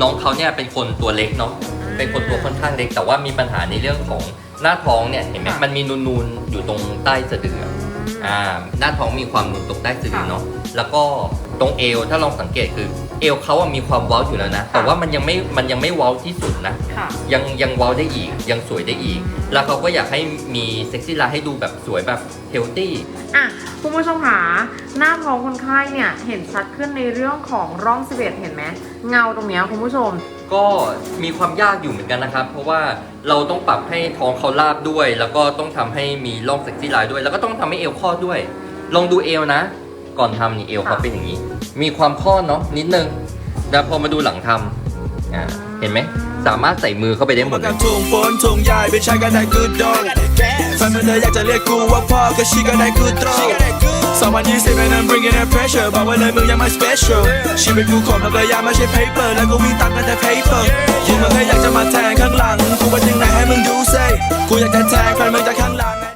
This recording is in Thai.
น้องเขาเนี่ยเป็นคนตัวเล็กเนาะเป็นคนตัวค่อนข้างเล็ก แต่ว่ามีปัญหาในเรื่องของหน้าท้องเนี่ยเห็นไหมค่ะมันมีนูนๆอยู่ตรงใต้สะดืออ่าหน้าท้องมีความนูนตรงใต้สะดือค่ะเนาะแล้วก็ตรงเอวถ้าลองสังเกตคือ เอวเขาอะมีความเว้าอยู่แล้วนะ แต่ว่ามันยังไม่มันยังไม่เว้าที่สุดนะ ค่ะ ยังยังเว้าได้อีกยังสวยได้อีก แล้วเขาก็อยากให้มีเซ็กซี่ไลน์ให้ดูแบบสวยแบบเฮลตี้ อะคุณผู้ชมหาหน้าท้องคนไข้เนี่ยเห็นชัดขึ้นในเรื่องของร่องสิเเห็นไหมเงาตรงเนี้ยคุณผู้ชม ก็มีความยากอยู่เหมือนกันนะครับ เพราะว่าเราต้องปรับให้ท้องเขาราบด้วย แล้วก็ต้องทำให้มีร่องเซ็กซี่ไลน์ด้วย แล้วก็ต้องทำให้เอวคลอดด้วย ลองดูเอวนะ ก่อนทำนี่เอวเขาค่ะเป็นอย่างนี้ มีความคลอดเนาะนิดนึงแล้วพอมาดูหลังทำอ่าเห็นไหมสามารถใส่มือเข้าไปได้หมมาดเลกับยถุงฝนถุงใหญ่ไม่ใช่กันได้คือโดนแฟนมันเธออยากจะเรียกกูว่าพ่อก็ชีกันได้คือตรง2020 and I'm bringing that pressure บอกไว้เลยมึงยังไม่ special ชีวิตกูขมแล้วก็ยังไม่ใช่ paper แล้วก็วิ่งตามกันแต่ paper